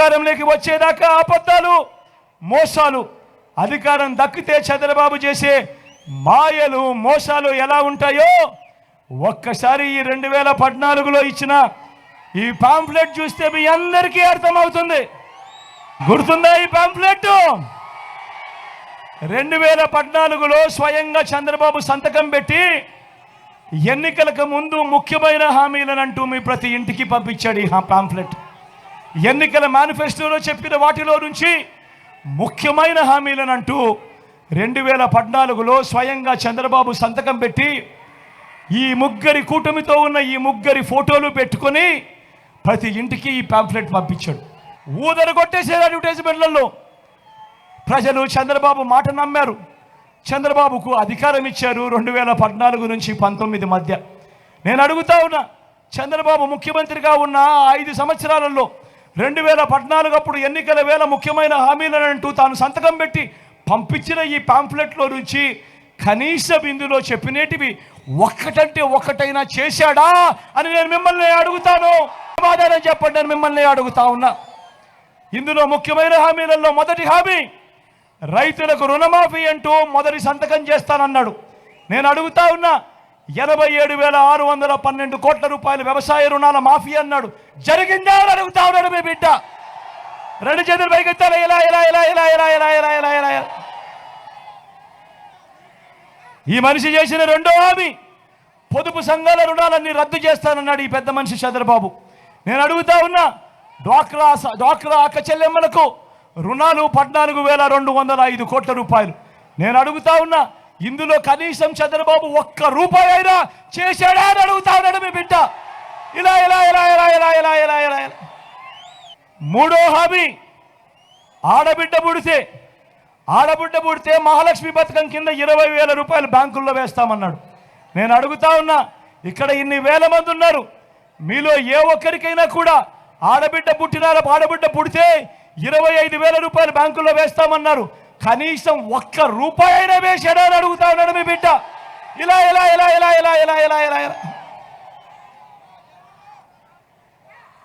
అధికారంలోకి వచ్చేదాకా అబద్ధాలు మోసాలు అధికారం దక్కితే చంద్రబాబు చేసే మాయలు మోసాలు ఎలా ఉంటాయో ఒక్కసారి ఈ రెండు వేల పద్నాలుగులో ఇచ్చిన ఈ పాంఫ్లెట్ చూస్తే మీ అందరికీ అర్థమవుతుంది. గుర్తుందా ఈ పాంఫ్లెట్ రెండు వేల పద్నాలుగులో స్వయంగా చంద్రబాబు సంతకం పెట్టి ఎన్నికలకు ముందు ముఖ్యమైన హామీలనంటూ మీ ప్రతి ఇంటికి పంపించాడు ఈ పాంఫ్లెట్ ఎన్నికల మేనిఫెస్టోలో చెప్పిన వాటిలో నుంచి ముఖ్యమైన హామీలనంటూ రెండు వేల పద్నాలుగులో స్వయంగా చంద్రబాబు సంతకం పెట్టి ఈ ముగ్గురి కూటమితో ఉన్న ఈ ముగ్గురి ఫోటోలు పెట్టుకొని ప్రతి ఇంటికి ఈ పాంప్లెట్ పంపించాడు. ఊదర కొట్టేసారు అడ్వర్టైజ్మెంట్లలో ప్రజలు చంద్రబాబు మాట నమ్మారు. చంద్రబాబుకు అధికారం ఇచ్చారు రెండు వేల పద్నాలుగు నుంచి పంతొమ్మిది మధ్య. నేను అడుగుతా ఉన్నా చంద్రబాబు ముఖ్యమంత్రిగా ఉన్న ఐదు సంవత్సరాలలో రెండు వేల పద్నాలుగు అప్పుడు ఎన్నికల వేళ ముఖ్యమైన హామీలను అంటూ తాను సంతకం పెట్టి పంపించిన ఈ పాంఫ్లెట్లో నుంచి కనీసం ఇందులో చెప్పినేటివి ఒక్కటంటే ఒక్కటైనా చేశాడా అని నేను మిమ్మల్ని అడుగుతాను. సమాధానం చెప్పండి నేను మిమ్మల్ని అడుగుతా ఉన్నా. ఇందులో ముఖ్యమైన హామీలలో మొదటి హామీ రైతులకు రుణమాఫీ అంటూ మొదటి సంతకం చేస్తానన్నాడు. నేను అడుగుతా ఉన్నా ఎనభై ఏడు వేల ఆరు వందల పన్నెండు కోట్ల రూపాయల వ్యవసాయ రుణాల మాఫీ అన్నాడు. జరిగిందా అని అడుగుతా ఉన్నాడు మీ బిడ్డ. రెండు చేతులు పైకెత్తాలి. ఇలా ఇలా ఇలా ఇలా ఇలా ఇలా ఇలా ఇలా ఇలా. ఈ మనిషి చేసిన రెండో హామీ పొదుపు సంఘాల రుణాలన్నీ రద్దు చేస్తానన్నాడు ఈ పెద్ద మనిషి చంద్రబాబు. నేను అడుగుతా ఉన్నా డ్వాక్రా డ్వాక్రా అక్క చెల్లెమ్మలకు రుణాలు పద్నాలుగు వేల రెండు వందల ఐదు కోట్ల రూపాయలు. నేను అడుగుతా ఉన్నా ఇందులో కనీసం చంద్రబాబు ఒక్క రూపాయి అయినా చేశాడా అని అడుగుతా ఉన్నాడు మీ బిడ్డ. ఇలా ఇలా ఇలా ఇలా ఇలా ఇలా ఇలా ఇలా ఇలా. మూడో హామీ. ఆడబిడ్డ పుడితే ఆడబిడ్డ పుడితే మహాలక్ష్మి పథకం కింద ఇరవై వేల రూపాయలు బ్యాంకుల్లో వేస్తామన్నాడు. నేను అడుగుతా ఉన్నా ఇక్కడ ఇన్ని వేల మంది ఉన్నారు. మీలో ఏ ఒక్కరికైనా కూడా ఆడబిడ్డ పుట్టినారా ఆడబిడ్డ పుడితే ఇరవై ఐదు వేల రూపాయలు బ్యాంకుల్లో వేస్తామన్నారు. కనీసం ఒక్క రూపాయి అయినా వేసాడా అని అడుగుతా ఉన్నాడు మీ బిడ్డ. ఇలా ఇలా ఇలా ఇలా ఇలా ఇలా ఇలా ఇలా ఇలా.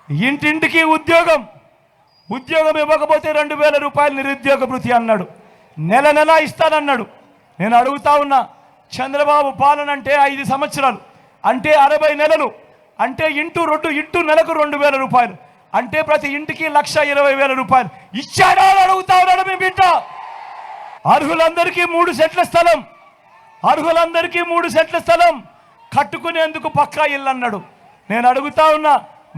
ఇంటింటికి ఉద్యోగం. ఉద్యోగం ఇవ్వకపోతే రెండు వేల రూపాయలు నిరుద్యోగ భృతి అన్నాడు. నెల నెల ఇస్తానన్నాడు. నేను అడుగుతా ఉన్నా చంద్రబాబు పాలన అంటే ఐదు సంవత్సరాలు. అంటే అరవై నెలలు. అంటే ఇంటూ రెండు ఇంటూ నెలకు రెండు వేల రూపాయలు. అంటే ప్రతి ఇంటికి లక్ష ఇరవై వేల రూపాయలు. ఇచ్చాడా అడుగుతా అర్హులందరికీ మూడు సెట్ల స్థలం. అర్హులందరికీ మూడు సెట్ల స్థలం. కట్టుకునేందుకు పక్కా ఇల్లు అన్నాడు నేను అడుగుతా ఉన్నా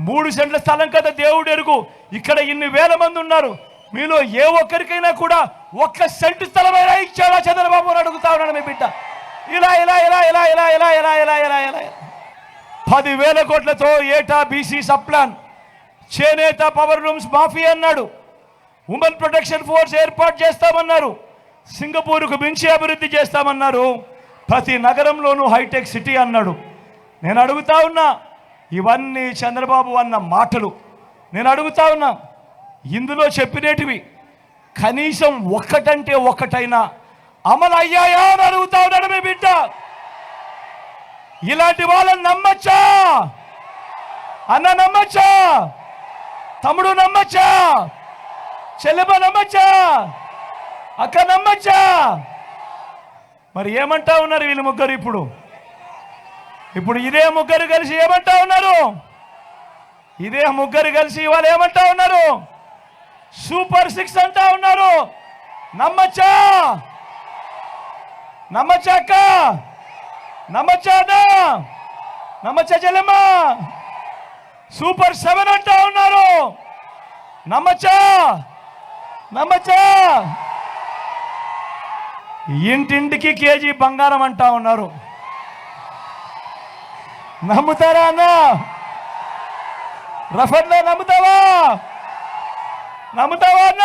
మూడు సెంట్ల స్థలం కదా దేవుడు ఎరుగు. ఇక్కడ ఇన్ని వేల మంది ఉన్నారు. మీలో ఏ ఒక్కరికైనా కూడా ఒక్క సెంటు స్థలమైనా ఇచ్చాడా చంద్రబాబు అని అడుగుతా ఉన్నాడు మీ బిడ్డ. ఇలా ఇలా ఇలా ఇలా ఇలా ఇలా ఇలా ఇలా ఇలా ఇలా. పదివేల కోట్లతో ఏటా బీసీ సప్లాన్ చేనేత పవర్ రూమ్స్ మాఫీ అన్నాడు. ఉమెన్ ప్రొటెక్షన్ ఫోర్స్ ఏర్పాటు చేస్తామన్నారు. సింగపూర్కు మించి అభివృద్ధి చేస్తామన్నారు. ప్రతి నగరంలోనూ హైటెక్ సిటీ అన్నాడు. నేను అడుగుతా ఉన్నా ఇవన్నీ చంద్రబాబు అన్న మాటలు. నేను అడుగుతా ఉన్నా ఇందులో చెప్పినేటివి కనీసం ఒక్కటంటే ఒక్కటైనా అమలు అయ్యాయా అని అడుగుతా ఉన్నాడు మీ బిడ్డ. ఇలాంటి వాళ్ళని నమ్మచ్చా? అన్న నమ్మచ్చా? తమ్ముడు నమ్మచ్చా? చెల్లెమ్మ నమ్మచ్చా? అక్క నమ్మచ్చా మరి ఏమంటా ఉన్నారు వీళ్ళు ముగ్గురు ఇప్పుడు? ఇప్పుడు ఇదే ముగ్గురు కలిసి ఏమంటా ఉన్నారు? ఇదే ముగ్గురు కలిసి వాళ్ళు ఏమంటా ఉన్నారు? సూపర్ సిక్స్ అంటా ఉన్నారు. నమ్మచ్చా? నమ్మచ్చా అక్క? నమ్మచ్చాదా నమ్మచ్చా చెల్లెమ్మా? సూపర్ సెవెన్ అంటా ఉన్నారు. నమ్మచ్చా? నమ్మచ్చా? ఇంటింటికి కేజీ బంగారం అంటా ఉన్నారు. నమ్ముతారా అన్న? రఫర్లో నమ్ముతావా? నమ్ముతావా అన్న?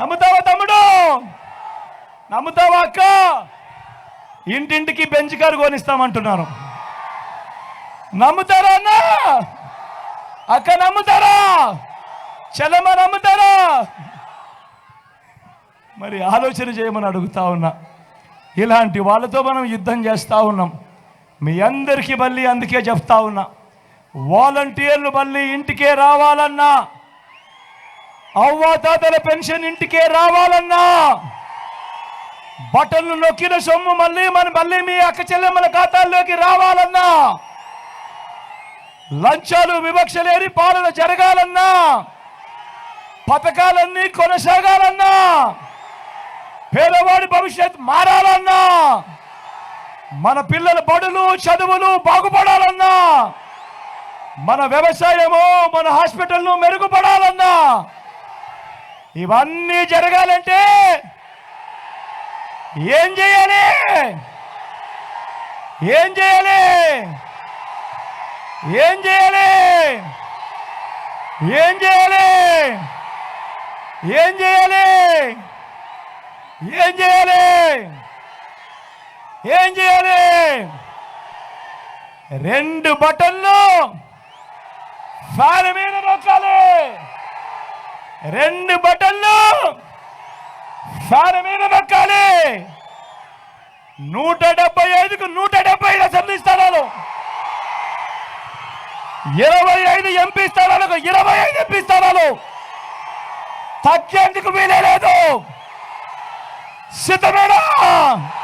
నమ్ముతావా తమ్ముడు? నమ్ముతావా అక్క? ఇంటింటికి బెంచ్ కారు కొనిస్తామంటున్నారు. నమ్ముతారా అన్న? అక్క నమ్ముతారా? చలమ నమ్ముతారా? మరి ఆలోచన చేయమని అడుగుతా ఉన్నా. ఇలాంటి వాళ్ళతో మనం యుద్ధం చేస్తూ ఉన్నాం. మీ అందరికీ మళ్ళీ అందుకే చెప్తా ఉన్నా. వాలంటీర్లు మళ్ళీ ఇంటికే రావాలన్నా. అవ్వాతాతల పెన్షన్ ఇంటికే రావాలన్నా. బటన్లు నొక్కిన సొమ్ము మళ్ళీ మన మళ్ళీ మీ అక్క చెల్లెమ్మల ఖాతాల్లోకి రావాలన్నా. లంచాలు వివక్ష లేని పాలన జరగాలన్నా. పథకాలన్నీ కొనసాగాలన్నా. పేదవాడి భవిష్యత్ మారాలన్నా మన పిల్లల బడులు చదువులు బాగుపడాలన్నా మన వ్యవసాయము మన హాస్పిటల్ను మెరుగుపడాలన్నా ఇవన్నీ జరగాలంటే ఏం చేయాలి? ఏం చేయాలి? ఏం చేయాలి? ఏం చేయాలి? ఏం చేయాలి? ఏం చేయాలి? ఏం చేయాలి? రెండు బటన్లు ఫ్యాన్ మీద నొక్కాలి. రెండు బటన్లు ఫ్యాన్ మీద నొక్కాలి. నూట డెబ్బై ఐదుకు నూట డెబ్బై ఐదు అసెంబ్లీ స్థానాలు. ఇరవై ఐదు ఎంపీ స్థానాలకు ఇరవై ఐదు ఎంపీ స్థానాలు. తగ్గేందుకు వీలే లేదు. se temerá.